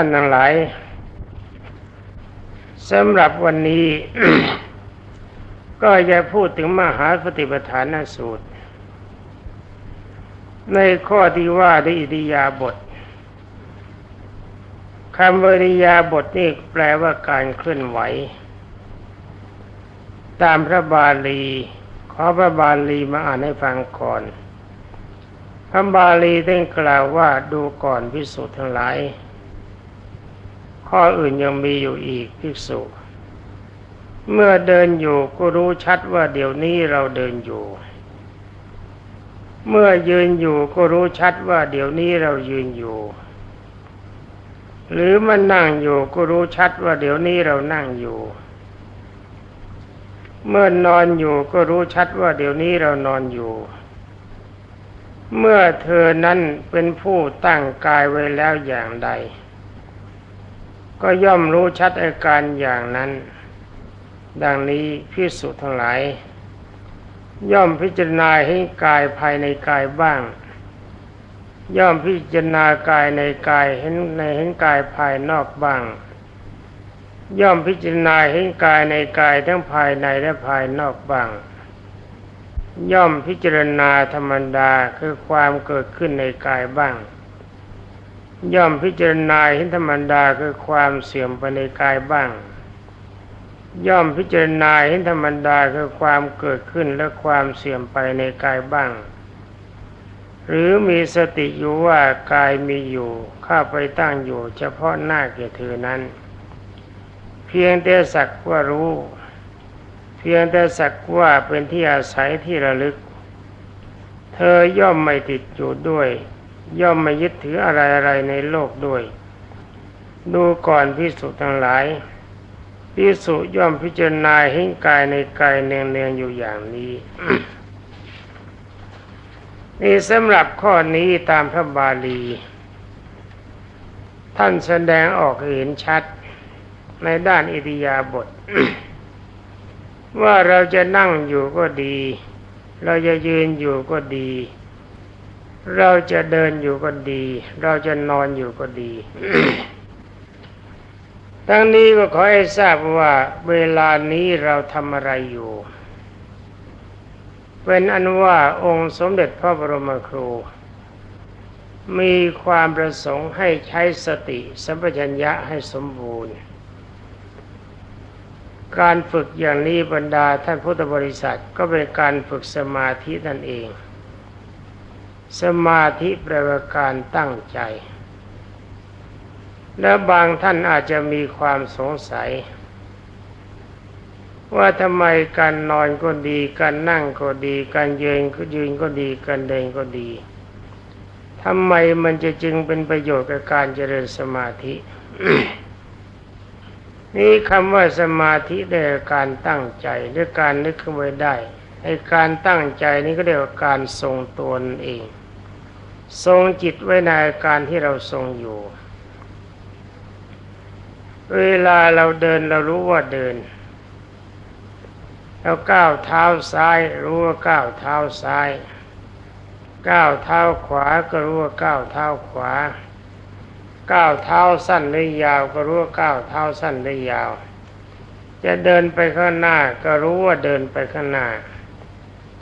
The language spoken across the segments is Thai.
าท่านทั้งหลายสำหรับวันนี้ ก็จะพูดถึงมหาปฏิปทานสูตร ในข้อที่ว่าด้วยอิริยาบถคำวิริยาบถนี่แปลว่าการเคลื่อนไหว ตามพระบาลี ขอพระบาลีมาอ่านให้ฟังก่อน พระบาลีได้กล่าวว่าดูก่อนพิสุทธ์ทั้งหลาย ข้ออื่นยังมีอยู่อีกภิกษุเมื่อเดินอยู่ก็รู้ชัดว่าเดี๋ยวนี้เราเดินอยู่ เมื่อยืนอยู่ก็รู้ชัดว่าเดี๋ยวนี้เรายืนอยู่ หรือมันนั่งอยู่ก็รู้ชัดว่าเดี๋ยวนี้เรานั่งอยู่ เมื่อนอนอยู่ก็รู้ชัดว่าเดี๋ยวนี้เรานอนอยู่ เมื่อเธอนั้นเป็นผู้ตั้งกายไว้แล้วอย่างใด ก็ย่อมรู้ชัดอาการอย่างนั้น ดังนี้พิสุทั้งหลาย ย่อมพิจารณาให้กายภายในกายบ้าง ย่อมพิจารณากายในกายเห็นในเห็นกายภายนอกบ้าง ย่อมพิจารณาเห็นกายในกายทั้งภายในและภายนอกบ้าง ย่อมพิจารณาธรรมดาคือความเกิดขึ้นในกายบ้าง ย่อมพิจารณาเห็นธรรมดาคือความเสื่อมไปในกายบ้าง ย่อมพิจารณาเห็นธรรมดาคือความเกิดขึ้นและความเสื่อมไปในกายบ้าง หรือมีสติอยู่ว่ากายมีอยู่ข้าไปตั้งอยู่เฉพาะหน้าแก่เธอนั้น เพียงแต่สักว่ารู้ เพียงแต่สักว่าเป็นที่อาศัยที่ระลึก เธอย่อมไม่ติดอยู่ด้วย ย่อมไม่ยึดถืออะไรอะไรในโลกด้วย ดูก่อนพิสุทั้งหลายพิสุย่อมพิจารณาเห็นกายในกายเนืองๆอยู่อย่างนี้นี่สำหรับข้อนี้ตามพระบาลี ท่านแสดงออกเห็นชัดในด้านอิริยาบถว่าเราจะนั่งอยู่ก็ดี เราจะยืนอยู่ก็ดี เราจะเดินอยู่ก็ดี เราจะนอนอยู่ก็ดี ทั้งนี้ก็ขอให้ทราบว่าเวลานี้เราทำอะไรอยู่เป็นอันว่าองค์สมเด็จพระบรมครู มีความประสงค์ให้ใช้สติสัมปชัญญะให้สมบูรณ์ การฝึกอย่างนี้บรรดาท่านพุทธบริษัทก็เป็นการฝึกสมาธินั่นเอง สมาธิแปลว่าการตั้งใจ และบางท่านอาจจะมีความสงสัย ว่าทำไมการนอนก็ดี การนั่งก็ดี การยืนก็ยืนก็ดี การเดินก็ดีทำไมมันจะจึงเป็นประโยชน์กับการเจริญสมาธิ นี่คำว่าสมาธิได้การตั้งใจด้วยการนึกขึ้นไว้ได้ไอ้การตั้งใจนี่ก็เรียกว่าการทรงตัวเอง ทรงจิตไว้ในอาการที่เราทรงอยู่ เวลาเราเดินเรารู้ว่าเดิน เราก้าวเท้าซ้าย รู้ว่าก้าวเท้าซ้าย ก้าวเท้าขวาก็รู้ว่าก้าวเท้าขวา ก้าวเท้าสั้นหรือยาว ก็รู้ว่าก้าวเท้าสั้นหรือยาว จะเดินไปข้างหน้าก็รู้ว่าเดินไปข้างหน้า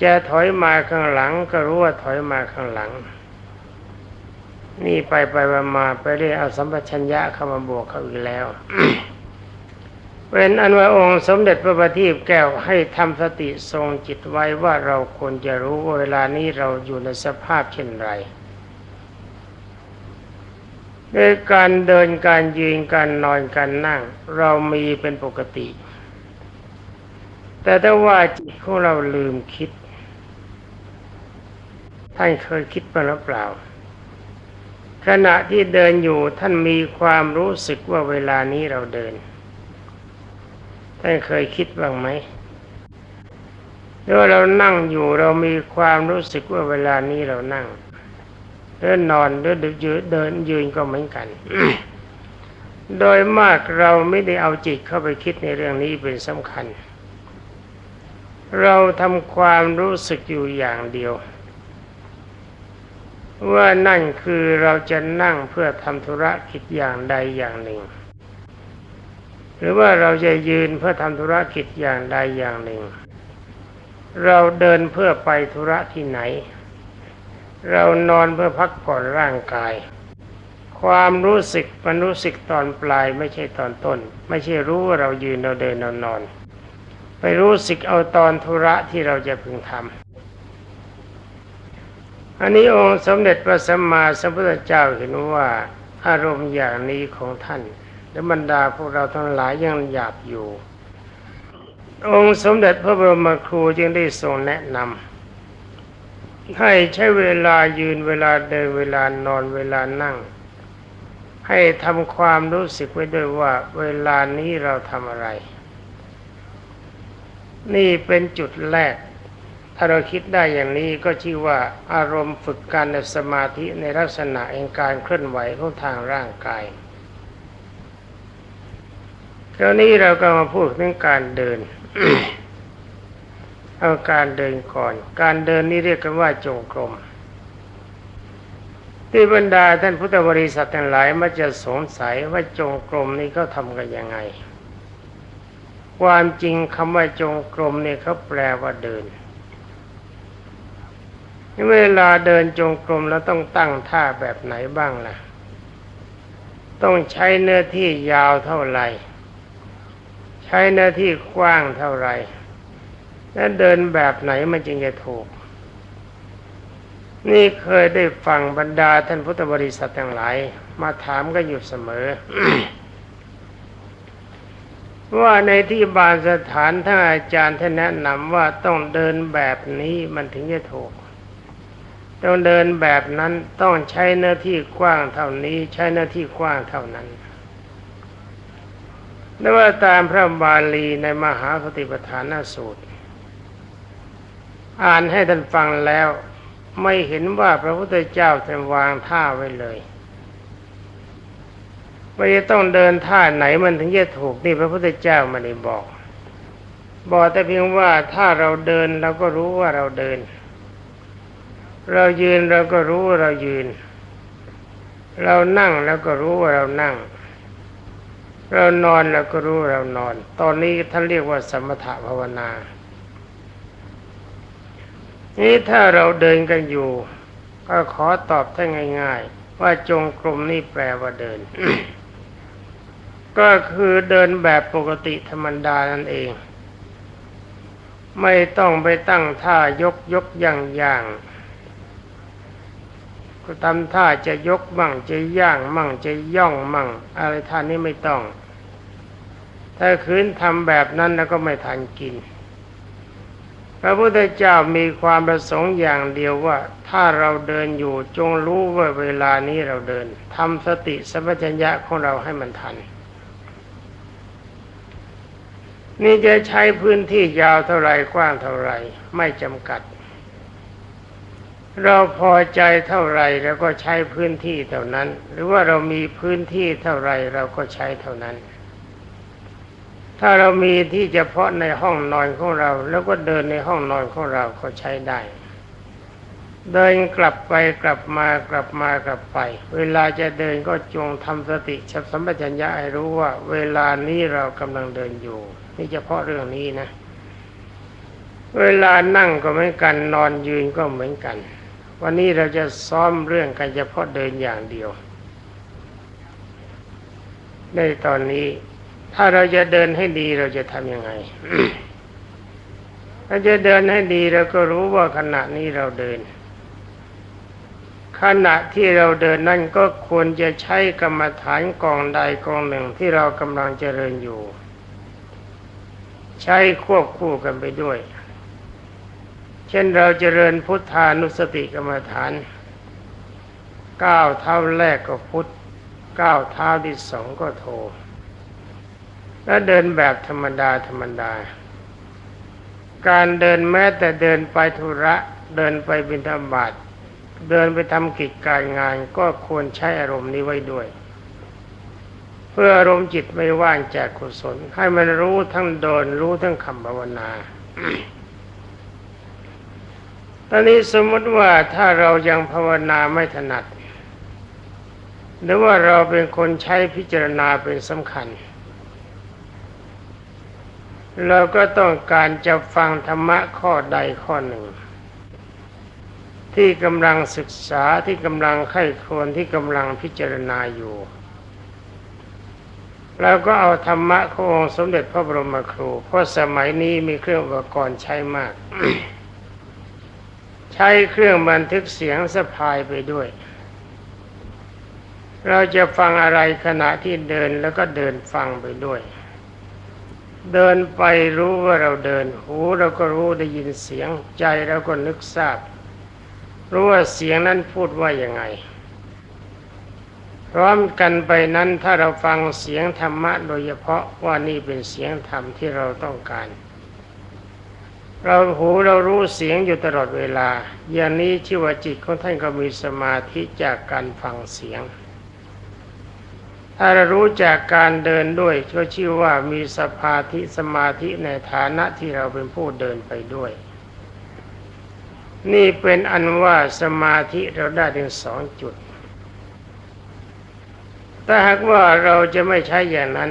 จะถอยมาข้างหลังก็รู้ว่าถอยมาข้างหลัง นี่ไปไปมาไปเรียกเอาสัมปชัญญะเข้ามาบวกเขาอีกแล้วเป็นอันว่าองค์สมเด็จพระบัณฑิตแก้วให้ทำสติทรงจิตไว้ว่าเราควรจะรู้เวลานี้เราอยู่ในสภาพเช่นไรด้วยการเดินการยืนการนอนการนั่ง เรามีเป็นปกติ แต่ถ้าว่าจิตของเราลืมคิด ท่านเคยคิดบ้าหรือเปล่า ขณะที่เดินอยู่ท่านมีความรู้สึกว่าเวลานี้เราเดิน ท่านเคยคิดบ้างไหมหรือว่าเรานั่งอยู่เรามีความรู้สึกว่าเวลานี้เรานั่งหรือนอนหรือยืนเดินยืนก็เหมือนกัน โดยมากเราไม่ได้เอาจิตเข้าไปคิดในเรื่องนี้เป็นสำคัญ เราทำความรู้สึกอยู่อย่างเดียว ว่านั่นคือเราจะนั่งเพื่อทำธุระกิจอย่างใดอย่างหนึ่ง หรือว่าเราจะยืนเพื่อทำธุระกิจอย่างใดอย่างหนึ่ง เราเดินเพื่อไปธุระที่ไหน เรานอนเพื่อพักผ่อนร่างกาย ความรู้สึกมันรู้สึกตอนปลายไม่ใช่ตอนต้น ไม่ใช่รู้ว่าเรายืนเราเดินเรานอน ไปรู้สึกเอาตอนธุระที่เราจะพึงทำ อันนี้องค์สมเด็จพระสัมมาสัมพุทธเจ้าเห็นว่าอารมณ์อย่างนี้ของท่านและบรรดาพวกเราทั้งหลายยังหยาบอยู่ องค์สมเด็จพระบรมครูจึงได้ทรงแนะนำให้ใช้เวลายืนเวลาเดินเวลานอนเวลานั่ง ให้ทำความรู้สึกไว้ด้วยว่าเวลานี้เราทำอะไร นี่เป็นจุดแรก ถ้าเราคิดได้อย่างนี้ก็ชื่อว่าอารมณ์ฝึกการในสมาธิในลักษณะแห่งการเคลื่อนไหวของทางร่างกายคราวนี้เราก็มาพูดเรื่องการเดิน เอาการเดินก่อน การเดินนี่เรียกกันว่าจงกรมที่บรรดาท่านพุทธบริษัททั้งหลายมักจะสงสัยว่าจงกรมนี่เขาทำกันยังไง ความจริงคำว่าจงกรมเนี่ยเขาแปลว่าเดิน เวลาเดินจงกรมแล้วต้องตั้งท่าแบบไหนบ้างล่ะ ต้องใช้เนื้อที่ยาวเท่าไหร่ ใช้เนื้อที่กว้างเท่าไหร่ และเดินแบบไหนมันจึงจะถูก นี่เคยได้ฟังบรรดาท่านพุทธบริษัททั้งหลาย มาถามกันอยู่เสมอ ว่าในที่บานสถานท่านอาจารย์ท่านแนะนำว่าต้องเดินแบบนี้มันถึงจะถูก ต้องเดินแบบนั้นต้องใช้เนื้อที่กว้างเท่านี้ ใช้เนื้อที่กว้างเท่านั้นนั่นว่าตามพระบาลีในมหาสติปัฏฐานสูตร อ่านให้ท่านฟังแล้วไม่เห็นว่าพระพุทธเจ้าท่านวางท่าไว้เลยว่าจะต้องเดินท่าไหนมันถึงจะถูกนี่พระพุทธเจ้าไม่ได้บอก บอกแต่เพียงว่าถ้าเราเดินเราก็รู้ว่าเราเดิน เรายืนเราก็รู้ว่าเรายืน เรานั่งแล้วก็รู้ว่าเรานั่ง เรานอนเราก็รู้เรานอน ตอนนี้ท่านเรียกว่าสมถะภาวนานี่ถ้าเราเดินกันอยู่ ก็ขอตอบท่านง่าย ๆ ว่าจงกรมนี่แปลว่าเดิน ก็คือเดินแบบปกติธรรมดานั่นเอง ไม่ต้องไปตั้งท่ายกยกย่างย่าง ก็ทำท่าจะยกมั่งจะย่างมั่งจะย่องมั่ง อะไรท่านนี้ไม่ต้อง ถ้าคืนทำแบบนั้นแล้วก็ไม่ทันกิน พระพุทธเจ้ามีความประสงค์อย่างเดียวว่า ถ้าเราเดินอยู่จงรู้ว่าเวลานี้เราเดินทำสติสัมปชัญญะของเราให้มันทันนี่จะใช้พื้นที่ยาวเท่าไรกว้างเท่าไรไม่จำกัด เราพอใจเท่าไรเราก็ใช้พื้นที่เท่านั้น หรือว่าเรามีพื้นที่เท่าไรเราก็ใช้เท่านั้น ถ้าเรามีที่เฉพาะในห้องนอนของเรา แล้วก็เดินในห้องนอนของเราก็ใช้ได้ เดินกลับไปกลับมากลับมากลับไป เวลาจะเดินก็จงทำสติชับสัมปชัญญะให้รู้ว่า เวลานี้เรากำลังเดินอยู่ นี่เฉพาะเรื่องนี้นะ เวลานั่งก็เหมือนกันนอนยืนก็เหมือนกัน วันนี้เราจะซ้อมเรื่องกันเฉพาะเดินอย่างเดียว ในตอนนี้ ถ้าเราจะเดินให้ดีเราจะทำยังไงถ้าจะเดินให้ดีเราก็รู้ว่าขณะนี้เราเดิน ขณะที่เราเดินนั่นก็ควรจะใช้กรรมฐานกองใดกองหนึ่งที่เรากำลังเจริญอยู่ ใช้ควบคู่กันไปด้วย เช่นเราเจริญพุทธานุสติกรรมฐานก้าวเท้าแรกก็พุทธก้าวเท้าที่สองก็โท แล้วเดินแบบธรรมดาธรรมดา การเดินแม้แต่เดินไปธุระเดินไปบิณฑบาตเดินไปทำกิจการงานก็ควรใช้อารมณ์นี้ไว้ด้วย เพื่ออารมณ์จิตไม่ว่างจากกุศลให้มันรู้ทั้งโดนรู้ทั้งคำภาวนา ตอนนี้สมมติว่าถ้าเรายังภาวนาไม่ถนัด หรือว่าเราเป็นคนใช้พิจารณาเป็นสำคัญ เราก็ต้องการจะฟังธรรมะข้อใดข้อหนึ่ง ที่กำลังศึกษาที่กำลังไข้ควนที่กำลังพิจารณาอยู่เราก็เอาธรรมะขององค์สมเด็จพระบรมครู เพราะสมัยนี้มีเครื่องอุปกรณ์ใช้มาก ใช้เครื่องบันทึกเสียงสะพายไปด้วย เราจะฟังอะไรขณะที่เดินแล้วก็เดินฟังไปด้วย เดินไปรู้ว่าเราเดิน หูเราก็รู้ได้ยินเสียงใจเราก็นึกทราบ รู้ว่าเสียงนั้นพูดว่ายังไง พร้อมกันไปนั้นถ้าเราฟังเสียงธรรมะโดยเฉพาะว่านี่เป็นเสียงธรรมที่เราต้องการ เราหูเรารู้เสียงอยู่ตลอดเวลา อย่างนี้ชื่อว่าจิตของท่านก็มีสมาธิจากการฟังเสียง ถ้าเรารู้จากการเดินด้วยก็ชื่อว่ามีสภาธิสมาธิในฐานะที่เราเป็นผู้เดินไปด้วย นี่เป็นอันว่าสมาธิเราได้ถึงสองจุด ถ้าหากว่าเราจะไม่ใช้อย่างนั้น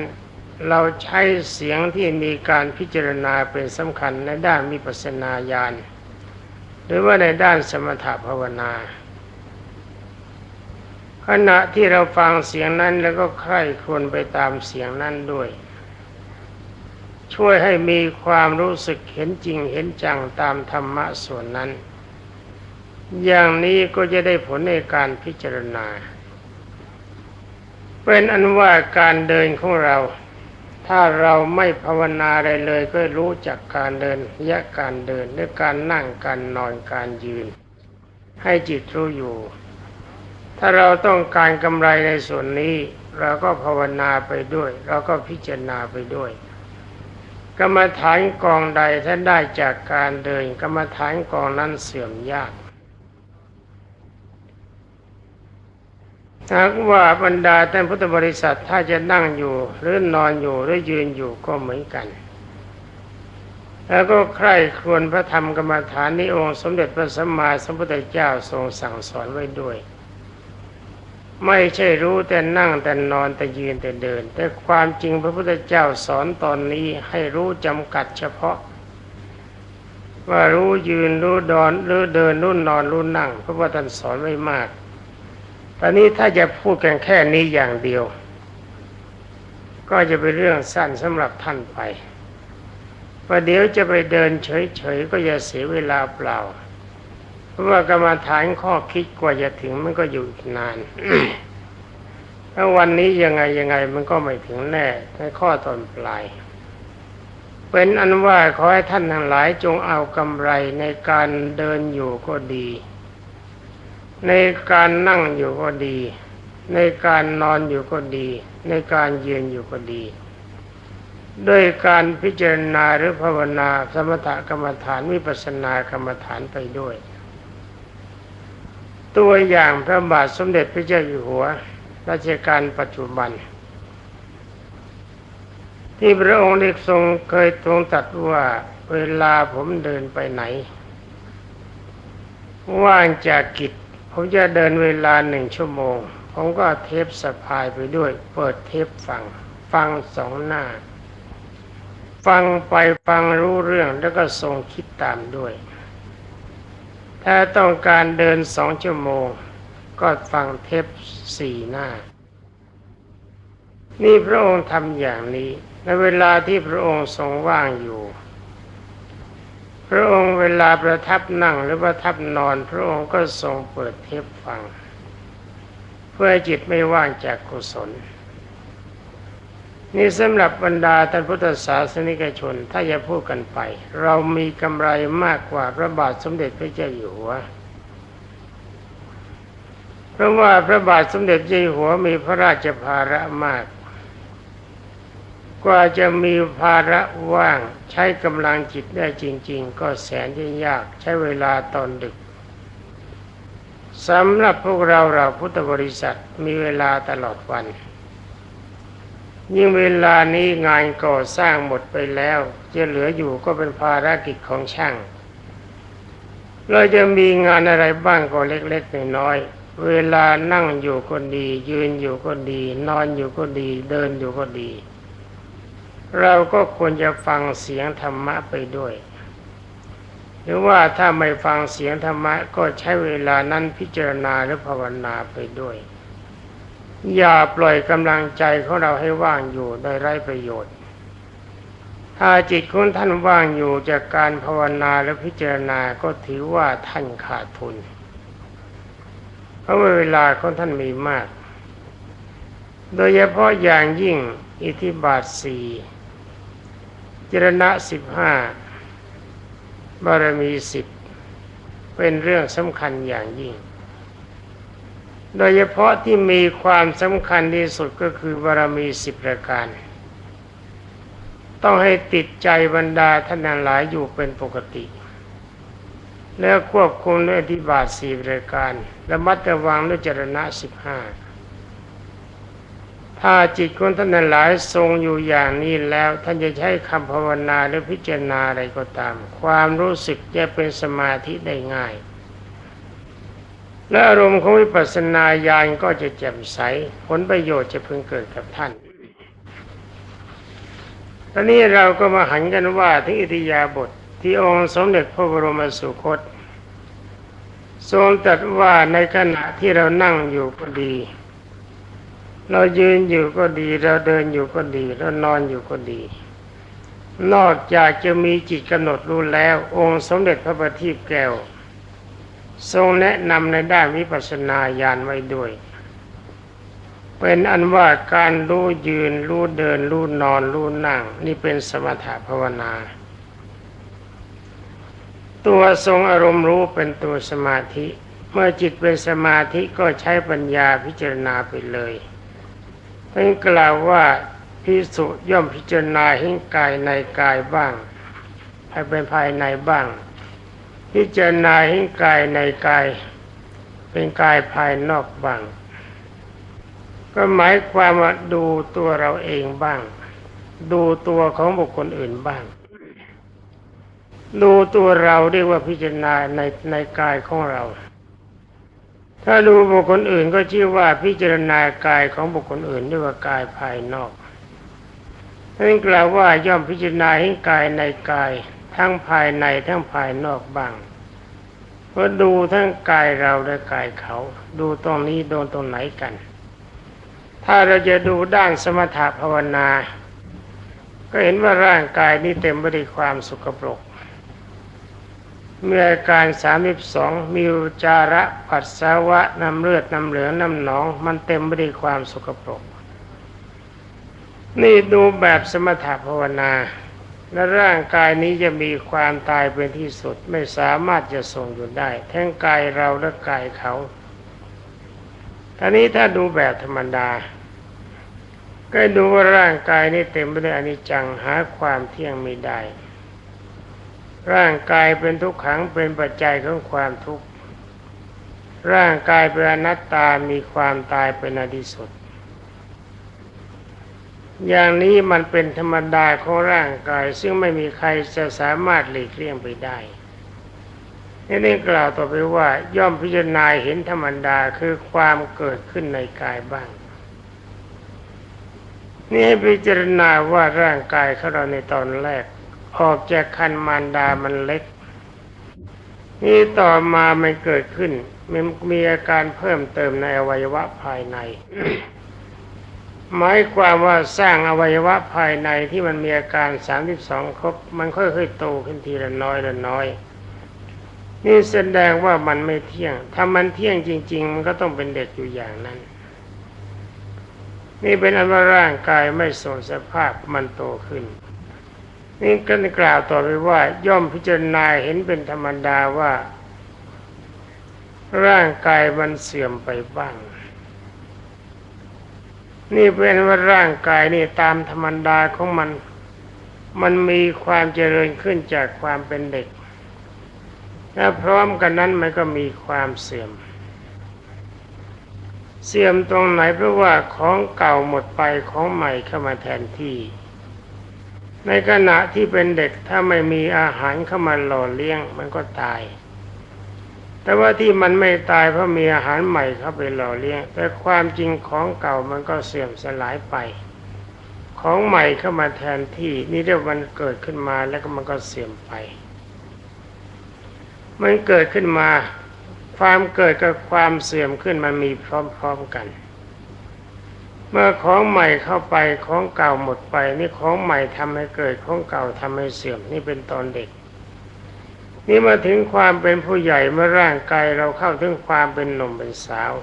เราใช้เสียงที่มีการพิจารณาเป็นสำคัญในด้านมีปัสนาญาณหรือว่าในด้านสมถภาวนา ขณะที่เราฟังเสียงนั้นแล้วก็ใคร่ควญไปตามเสียงนั้นด้วย ช่วยให้มีความรู้สึกเห็นจริงเห็นจังตามธรรมะส่วนนั้น อย่างนี้ก็จะได้ผลในการพิจารณา เป็นอันว่าการเดินของเรา ถ้าเราไม่ภาวนาอะไรเลยก็รู้จักการเดินยะการเดินหรือการนั่งการนอนการยืน ให้จิตรู้อยู่ ถ้าเราต้องการกำไรในส่วนนี้ เราก็ภาวนาไปด้วย เราก็พิจารณาไปด้วย กรรมฐานกองใดถ้าได้จากการเดิน กรรมฐานกองนั้นเสื่อมยาก หากว่าบรรดาท่านพุทธบริษัทถ้าจะนั่งอยู่ หรือนอนอยู่หรือยืนอยู่ก็เหมือนกัน แล้วก็ใคร่ครวญพระธรรมกรรมฐานนี้องค์สมเด็จพระสัมมาสัมพุทธเจ้าทรงสั่งสอนไว้ด้วย ไม่ใช่รู้แต่นั่งแต่นอนแต่ยืนแต่เดิน แต่ความจริงพระพุทธเจ้าสอนตอนนี้ให้รู้จำกัดเฉพาะว่ารู้ยืนรู้ดอนรู้เดินรู้นอนรู้นั่ง เพราะว่าท่านสอนไว้มาก ตอนนี้ถ้าจะพูดกันแค่นี้อย่างเดียว ก็จะเป็นเรื่องสั้นสำหรับท่านไปประเดี๋ยวจะไปเดินเฉยๆก็จะเสียเวลาเปล่า เพราะว่ากรรมฐานข้อคิดกว่าจะถึงมันก็อยู่นานถ้าวันนี้ยังไงยังไงมันก็ไม่ถึงแน่ในข้อตอนปลาย เป็นอันว่าขอให้ท่านทั้งหลายจงเอากำไรในการเดินอยู่ก็ดี ในการนั่งอยู่ก็ดี ในการนอนอยู่ก็ดี ในการยืนอยู่ก็ดี ด้วยการพิจารณาหรือภาวนาสมถกรรมฐานวิปัสสนากรรมฐานไปด้วย ตัวอย่างพระบาทสมเด็จพระเจ้าอยู่หัวรัชกาลปัจจุบัน ที่พระองค์ได้ทรงเคยทรงตรัสว่าเวลาผมเดินไปไหน ว่างจากกิจ ผมจะเดินเวลาหนึ่งชั่วโมง ผมก็เทปสะพายไปด้วย เปิดเทปฟัง ฟังสองหน้า ฟังไปฟังรู้เรื่องแล้วก็ทรงคิดตามด้วย ถ้าต้องการเดินสองชั่วโมง ก็ฟังเทปสี่หน้า นี่พระองค์ทำอย่างนี้ในเวลาที่พระองค์ทรงว่างอยู่ พระองค์เวลาประทับนั่งหรือประทับนอน พระองค์ก็ทรงเปิดเทปฟัง เพื่อจิตไม่ว่างจากกุศล นี่สำหรับบรรดาท่านพุทธศาสนิกชนถ้าจะพูดกันไป เรามีกำไรมากกว่าพระบาทสมเด็จพระเจ้าอยู่หัวเพราะว่าพระบาทสมเด็จเจ้าอยู่หัวมีพระราชภาระมาก กว่าจะมีภาระว่างใช้กำลังจิตได้จริง ๆ ก็แสนที่ยากใช้เวลาตอนดึกสำหรับพวกเราเราพุทธบริษัทมีเวลาตลอดวัน ยิ่งเวลานี้งานก่อสร้างหมดไปแล้วจะเหลืออยู่ก็เป็นภารกิจของช่าง เราจะมีงานอะไรบ้างก็เล็กๆน้อยๆเวลานั่งอยู่ก็ดี ยืนอยู่ก็ดี นอนอยู่ก็ดี เดินอยู่ก็ดี เราก็ควรจะฟังเสียงธรรมะไปด้วย หรือว่าถ้าไม่ฟังเสียงธรรมะก็ใช้เวลานั้นพิจารณาหรือภาวนาไปด้วย อย่าปล่อยกำลังใจของเราให้ว่างอยู่โดยไร้ประโยชน์ ถ้าจิตของท่านว่างอยู่จากการภาวนาและพิจารณาก็ถือว่าท่านขาดทุน เพราะเวลาของท่านมีมาก โดยเฉพาะอย่างยิ่งอิทธิบาทสี่ จรณะสิบห้าบารมีสิบเป็นเรื่องสำคัญอย่างยิ่ง โดยเฉพาะที่มีความสำคัญที่สุดก็คือบารมีสิบประการ ต้องให้ติดใจบรรดาท่านหลายอยู่เป็นปกติ แล้วควบคุมด้วยอธิบาทสี่ประการ และมัดระวังด้วยจรณะสิบห้า ถ้าจิตของท่านหลายทรงอยู่อย่างนี้แล้ว ท่านจะใช้คำภาวนาหรือพิจารณาอะไรก็ตาม ความรู้สึกจะเป็นสมาธิได้ง่าย และอารมณ์ของวิปัสสนาญาณก็จะแจ่มใส ผลประโยชน์จะพึงเกิดกับท่านตอนนี้เราก็มาหันกันว่าถึงอิทิยาบทที่องค์สมเด็จพระบรมสุคต ทรงตรัสว่าในขณะที่เรานั่งอยู่ก็ดี เรายืนอยู่ก็ดี เราเดินอยู่ก็ดี เรานอนอยู่ก็ดี นอกจากจะมีจิตกำหนดรู้แล้ว องค์สมเด็จพระบัณฑิตแก้ว ทรงแนะนำในด้านวิปัสสนาญาณไว้ด้วย เป็นอันว่าการรู้ยืน รู้เดิน รู้นอน รู้นั่ง นี่เป็นสมถะภาวนา ตัวทรงอารมณ์รู้เป็นตัวสมาธิเมื่อจิตเป็นสมาธิก็ใช้ปัญญาพิจารณาไปเลย เป็นกล่าวว่าพิสุย่อมพิจารณาเห็นกายในกายบ้างภายเป็นภายในบ้าง พิจารณาเห็นกายในกาย เป็นกายภายนอกบ้าง ก็หมายความว่าดูตัวเราเองบ้าง ดูตัวของบุคคลอื่นบ้าง ดูตัวเราเรียกว่าพิจารณาในในกายของเรา ถ้าดูบุคคลอื่นก็ชื่อว่าพิจารณากายของบุคคลอื่นเรียว่ากายภายนอกนั่นกล่าวว่าย่อมพิจารณาให้กายในกาย ทั้งภายในทั้งภายนอกบ้างก็ดูทั้งกายเราและกายเขา ดูตรงนี้โดนตรงไหนกัน ถ้าเราจะดูด้านสมถะภาวนา ก็เห็นว่าร่างกายนี้เต็มไปด้วยความสกปรก เมื่ออาการสามสิบสองมีอุจาระปัสสาวะน้ำเลือดน้ำเหลืองน้ำหนอง มันเต็มไปด้วยความสกปรก นี่ดูแบบสมถะภาวนาและร่างกายนี้จะมีความตายเป็นที่สุดไม่สามารถจะทรงอยู่ได้ ทั้งกายเราและกายเขาท่านี้ถ้าดูแบบธรรมดา ก็ดูว่าร่างกายนี้เต็มไปด้วยอนิจจังหาความเที่ยงไม่ได้ ร่างกายเป็นทุกขังเป็นปัจจัยของความทุกข์ ร่างกายเป็นอนัตตามีความตายเป็นอดีสุด อย่างนี้มันเป็นธรรมดาของร่างกายซึ่งไม่มีใครจะสามารถหลีกเลี่ยงไปได้นี่นี่กล่าวต่อไปว่าย่อมพิจารณาเห็นธรรมดาคือความเกิดขึ้นในกายบ้าง นี่ให้พิจารณาว่าร่างกายของเราในตอนแรก ออกจากคันมารดามันเล็ก นี่ต่อมามันเกิดขึ้น มันมีอาการเพิ่มเติมในอวัยวะภายใน หมายความว่าสร้างอวัยวะภายในที่มันมีอาการสามสิบสองครบ มันค่อยๆโตขึ้นทีละน้อยละน้อย นี่แสดงว่ามันไม่เที่ยง ถ้ามันเที่ยงจริง ๆ มันก็ต้องเป็นเด็กอยู่อย่างนั้นนี่เป็นอันว่าร่างกายไม่ทรงสภาพมันโตขึ้น นี่ก็กล่าวต่อไปว่า ย่อมพิจารณาเห็นเป็นธรรมดาว่า ร่างกายมันเสื่อมไปบ้าง นี่เป็นว่าร่างกายนี่ตามธรรมดาของมัน มันมีความเจริญขึ้นจากความเป็นเด็กและพร้อมกันนั้นมันก็มีความเสื่อม เสื่อมตรงไหนเพราะว่าของเก่าหมดไปของใหม่เข้ามาแทนที่ ในขณะที่เป็นเด็กถ้าไม่มีอาหารเข้ามาหล่อเลี้ยงมันก็ตาย แต่ว่าที่มันไม่ตายเพราะมีอาหารใหม่เข้าไปหล่อเลี้ยง แต่ความจริงของเก่ามันก็เสื่อมสลายไป ของใหม่เข้ามาแทนที่นี่เรียกมันเกิดขึ้นมาแล้วก็มันก็เสื่อมไป มันเกิดขึ้นมา ความเกิดกับความเสื่อมขึ้นมันมีพร้อมๆกัน เมื่อของใหม่เข้าไปของเก่าหมดไป นี่ของใหม่ทำให้เกิดของเก่าทำให้เสื่อมนี่เป็นตอนเด็ก นี่มาถึงความเป็นผู้ใหญ่เมื่อร่างกายเราเข้าถึงความเป็นหนุ่มเป็นสาว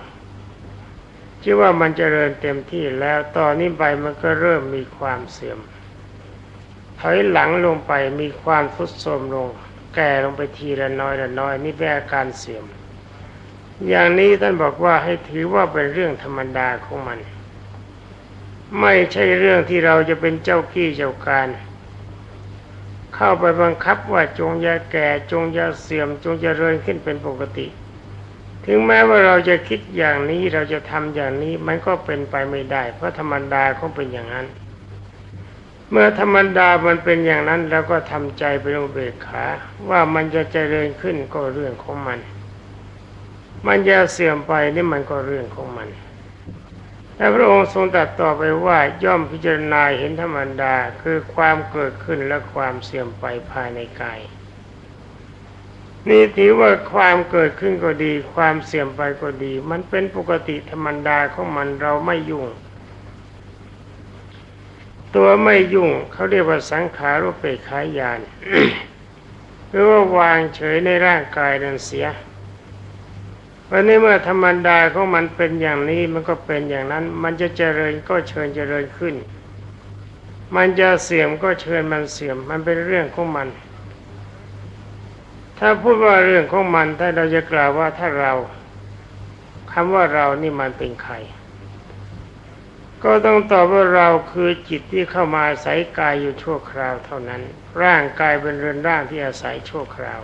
ชื่อว่ามันเจริญเต็มที่แล้วตอนนี้ไปมันก็เริ่มมีความเสื่อมถอยหลังลงไปมีความทุดโทรมลง แก่ลงไปทีละน้อยละน้อยนี่เป็นอาการเสื่อม อย่างนี้ท่านบอกว่าให้ถือว่าเป็นเรื่องธรรมดาของมัน ไม่ใช่เรื่องที่เราจะเป็นเจ้ากี้เจ้าการ เข้าไปบังคับว่าจงอย่าแก่จงอย่าเสื่อมจงเริญขึ้นเป็นปกติ ถึงแม้ว่าเราจะคิดอย่างนี้เราจะทำอย่างนี้มันก็เป็นไปไม่ได้ เพราะธรรมดาเขาเป็นอย่างนั้น เมื่อธรรมดามันเป็นอย่างนั้นเราก็ทำใจเป็นอุเบกขาว่ามันจะเจริญขึ้นก็เรื่องของมัน มันจะเสื่อมไปนี่มันก็เรื่องของมัน และพระองค์ทรงตรัสต่อไปว่าย่อมพิจารณาเห็นธรรมดาคือความเกิดขึ้นและความเสื่อมไปภายในกายนี่ถือว่าความเกิดขึ้นก็ดี ความเสื่อมไปก็ดี มันเป็นปกติธรรมดาของมันเราไม่ยุ่ง ตัวไม่ยุ่งเขาเรียกว่าสังขารุปเปกขายานหรือว่าวางเฉยในร่างกายนั้นเสีย วันนี้เมื่อธรรมดาของมันเป็นอย่างนี้มันก็เป็นอย่างนั้น มันจะเจริญก็เชิญเจริญขึ้น มันจะเสื่อมก็เชิญมันเสื่อม มันเป็นเรื่องของมัน ถ้าพูดว่าเรื่องของมันถ้าเราจะกล่าวว่าถ้าเราคำว่าเรานี่มันเป็นใคร ก็ต้องตอบว่าเราคือจิตที่เข้ามาอาศัยกายอยู่ชั่วคราวเท่านั้น ร่างกายเป็นเรือนร่างที่อาศัยชั่วคราว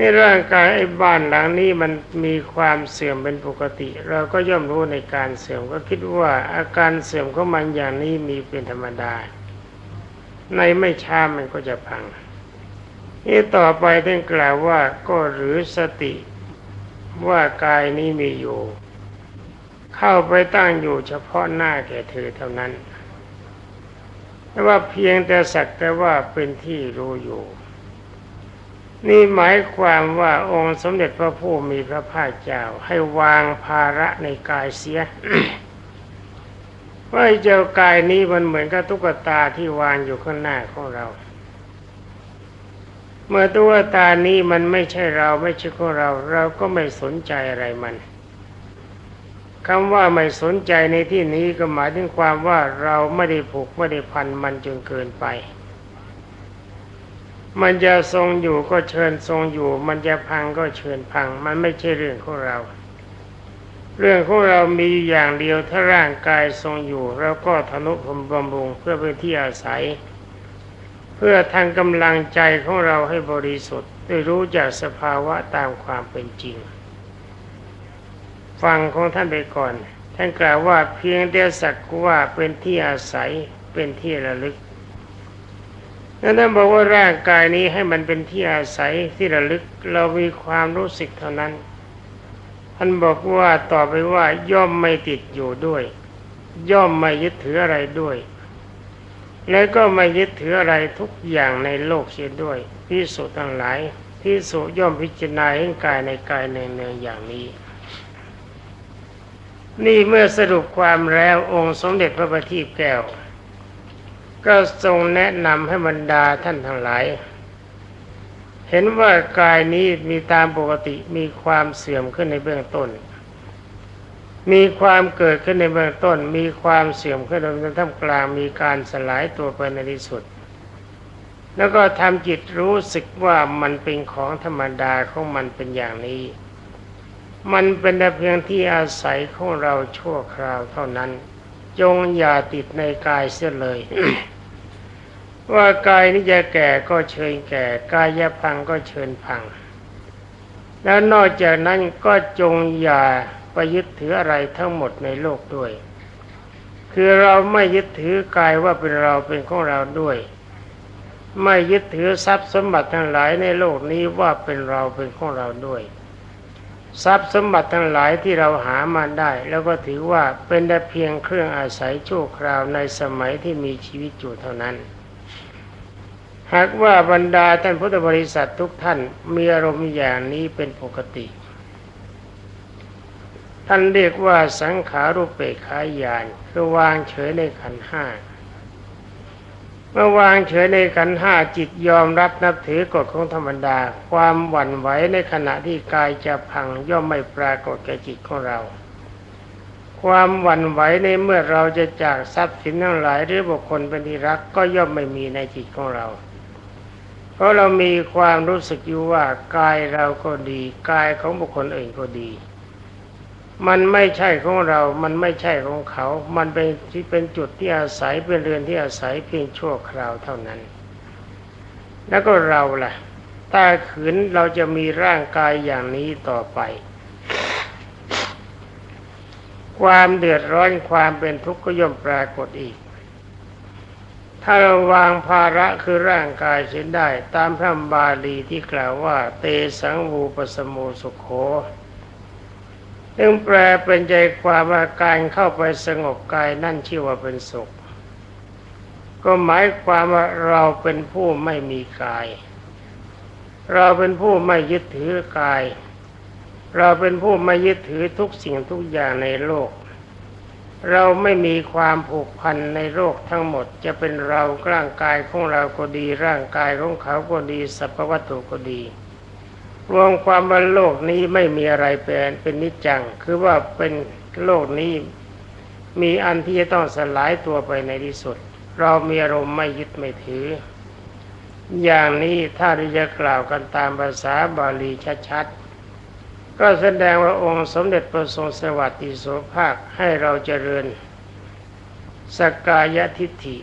นี่ร่างกายไอ้บ้านหลังนี้มันมีความเสื่อมเป็นปกติ เราก็ย่อมรู้ในการเสื่อมก็คิดว่าอาการเสื่อมของมันอย่างนี้มีเป็นธรรมดา ในไม่ช้ามันก็จะพังนี่ต่อไปท่านกล่าวว่าก็หรือสติว่ากายนี้มีอยู่ เข้าไปตั้งอยู่เฉพาะหน้าแก่เธอเท่านั้นแต่ว่าเพียงแต่สักแต่ว่าเป็นที่รู้อยู่ นี่หมายความว่าองค์สมเด็จพระผู้มีพระภาคเจ้าให้วางภาระในกายเสียว่าเจ้ากายนี้มันเหมือนกับตุ๊กตาที่วางอยู่ข้างหน้าของเรา เมื่อตุ๊กตานี้มันไม่ใช่เราไม่ใช่ของเรา เราก็ไม่สนใจอะไรมันคำว่าไม่สนใจในที่นี้ก็หมายถึงความว่าเราไม่ได้ผูกไม่ได้พันมันจนเกินไป มันจะทรงอยู่ก็เชิญทรงอยู่ มันจะพังก็เชิญพัง มันไม่ใช่เรื่องของเรา เรื่องของเรามีอย่างเดียวถ้าร่างกายทรงอยู่เราก็ทนุพมบำรุงเพื่อเป็นที่อาศัย เพื่อทางกำลังใจของเราให้บริสุทธิ์ได้รู้จักสภาวะตามความเป็นจริง ฟังของท่านไปก่อน ท่านกล่าวว่าเพียงแต่สักว่าเป็นที่อาศัยเป็นที่ระลึก นั่นท่นบอกว่าร่างกายนี้ให้มันเป็นที่อาศัยที่ระลึกเรามีความรู้สึกเท่านั้นท่านบอกว่าต่อไปว่าย่อมไม่ติดอยู่ด้วย ย่อมไม่ยึดถืออะไรด้วย แล้วก็ไม่ยึดถืออะไรทุกอย่างในโลกเสียด้วยพิสุทั้งหลายพิสุย่อมพิจารณาเห็นกายในกายเนืองอย่างนี้ นี่เมื่อสรุปความแล้วองค์สมเด็จพระบัณฑิตแก้ว ก็ทรงแนะนำให้บรรดาท่านทั้งหลาย เห็นว่ากายนี้มีตามปกติมีความเสื่อมขึ้นในเบื้องต้น มีความเกิดขึ้นในเบื้องต้น มีความเสื่อมขึ้นในท่ามกลางมีการสลายตัวไปในที่สุด แล้วก็ทำจิตรู้สึกว่ามันเป็นของธรรมดาของมันเป็นอย่างนี้ มันเป็นแต่เพียงที่อาศัยของเราชั่วคราวเท่านั้น จงอย่าติดในกายเสียเลย ว่ากายนี้จะแก่ก็เชิญแก่ กายจะพังก็เชิญพัง แล้วนอกจากนั้นก็จงอย่าไปยึดถืออะไรทั้งหมดในโลกด้วย คือเราไม่ยึดถือกายว่าเป็นเราเป็นของเราด้วย ไม่ยึดถือทรัพย์สมบัติทั้งหลายในโลกนี้ว่าเป็นเราเป็นของเราด้วย ทรัพย์สมบัติทั้งหลายที่เราหามาได้ แล้วก็ถือว่าเป็นแต่เพียงเครื่องอาศัยชั่วคราวในสมัยที่มีชีวิตอยู่เท่านั้น หากว่าบรรดาท่านพุทธบริษัททุกท่านมีอารมณ์อย่างนี้เป็นปกติ ท่านเรียกว่าสังขารุปเปกขายานคือวางเฉยในขันห้า เมื่อวางเฉยในขันห้าจิตยอมรับนับถือกฎของธรรมดา ความหวั่นไหวในขณะที่กายจะพังย่อมไม่ปรากฏแก่จิตของเรา ความหวั่นไหวในเมื่อเราจะจากทรัพย์สินทั้งหลายหรือบุคคลเป็นที่รักก็ย่อมไม่มีในจิตของเรา เพราะเรามีความรู้สึกอยู่ว่ากายเราก็ดี กายของบุคคลอื่นก็ดี มันไม่ใช่ของเรา มันไม่ใช่ของเขา มันเป็นที่เป็นจุดที่อาศัยเป็นเรือนที่อาศัยเพียงชั่วคราวเท่านั้น แล้วก็เราล่ะถ้าขืนเราจะมีร่างกายอย่างนี้ต่อไป ความเดือดร้อนความเป็นทุกข์ก็ย่อมปรากฏอีก ถ้าเราวางภาระคือร่างกายเสียได้ ตามพระบาลีที่กล่าวว่า เตสังวูปสมโมสุขโข ซึ่งแปลเป็นใจความว่าการเข้าไปสงบกายนั่นชื่อว่าเป็นสุข ก็หมายความว่าเราเป็นผู้ไม่มีกาย เราเป็นผู้ไม่ยึดถือกาย เราเป็นผู้ไม่ยึดถือทุกสิ่งทุกอย่างในโลก เราไม่มีความผูกพันในโลกทั้งหมดจะเป็นเราร่างกายของเราก็ดีร่างกายของเขาก็ดีสรรพวัตถุก็ดี รวมความว่าโลกนี้ไม่มีอะไรเป็นเป็นนิจจัง คือว่าเป็นโลกนี้มีอันที่จะต้องสลายตัวไปในที่สุด เรามีอารมณ์ไม่ยึดไม่ถือ อย่างนี้ถ้าเราจะกล่าวกันตามภาษาบาลีชัดๆ ก็แสดงว่าองค์สมเด็จพระทรงสวัสดิโสภาคให้เราเจริญ สกกายทิฏฐิ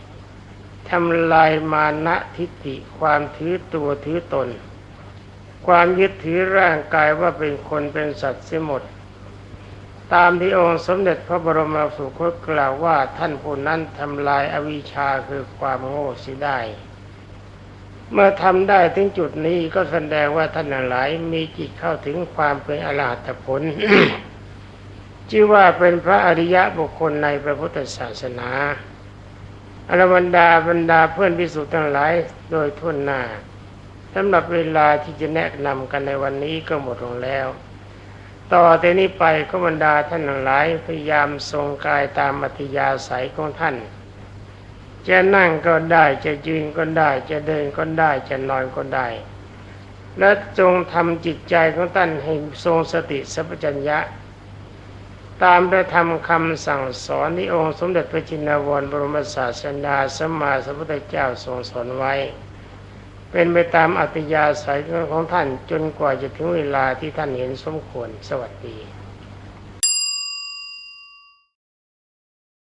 ทำลายมานะทิฏฐิความถือตัวถือตน ความยึดถือร่างกายว่าเป็นคนเป็นสัตว์เสียหมด ตามที่องค์สมเด็จพระบรมสุคตกล่าวว่าท่านผู้นั้นทำลายอวิชชาคือความโง่เสิได้ เมื่อทำได้ถึงจุดนี้ก็แสดงว่าท่านหลายมีจิตเข้าถึงความเป็นอรหัตผล ชื่อว่าเป็นพระอริยะบุคคลในพระพุทธศาสนาอรบรรดาบรรดาเพื่อนพิสุทธ์ทั้งหลายโดยทุนหน้า สำหรับเวลาที่จะแนะนำกันในวันนี้ก็หมดลงแล้ว ต่อแต่นี้ไปก็บรรดาท่านทั้งหลายพยายามทรงกายตามอัธยาศัยของท่าน จะนั่งก็ได้จะยืนก็ได้ จะเดินก็ได้จะนอนก็ได้ และจงทำจิตใจของท่านให้ทรงสติสัพพัญญะ ตามพระธรรมคำสั่งสอนที่องค์สมเด็จพระจินวรบรมศาสดาสัมมาสัมพุทธเจ้าทรงสอนไว้ เป็นไปตามอัตยาศัยของท่านจนกว่าจะถึงเวลาที่ท่านเห็นสมควรสวัสดี